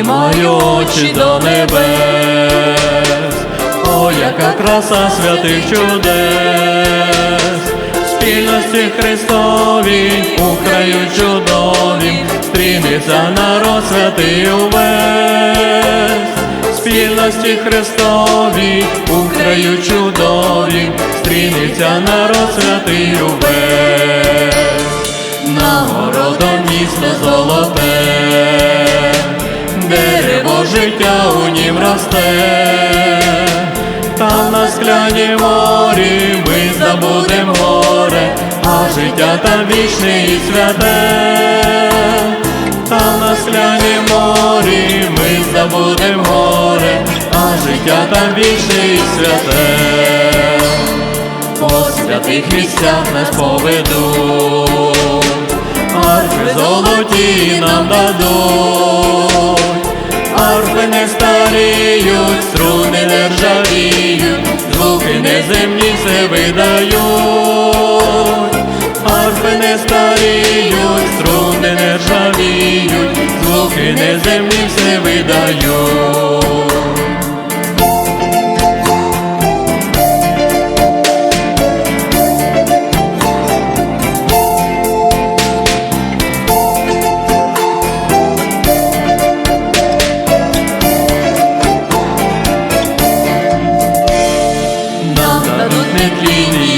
піднімаю очі до небес, о, яка краса святих чудес, спільності Христові, у краю чудовім, стрінеться народ святий увесь, спільності Христові, у краю чудовім, стрінеться народ святий увесь, нагородом місто золоте, життя у нім росте, там на скляні морі ми забудем горе, а життя там вічне і святе, там на скляні морі ми забудем горе, а життя там вічне і святе. По святих місцях нас поведуть, арфи золоті нам дадуть, неземні все видають, арфи не старіють, струни не ржавіють, звуки не землі все видають.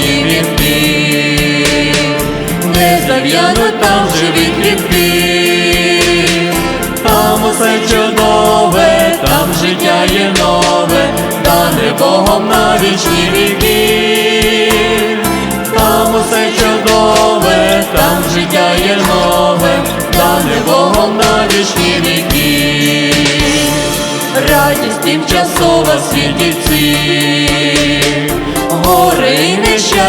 Нетлінні вінки, не зав'януть там живі квітки, там усе чудове, там життя є нове, дане Богом на вічні віки, там усе чудове, там життя є нове, дане Богом на вічні віки. Радість тимчасова світівці,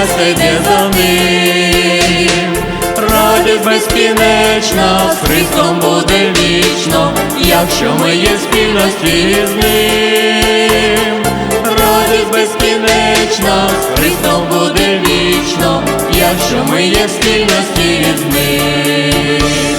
нещастя за ним, радість безкінечна, з Христом буде вічно, якщо ми є в спільності з ним, радість безкінечна, з Христом буде вічно, якщо ми є спільності з ним.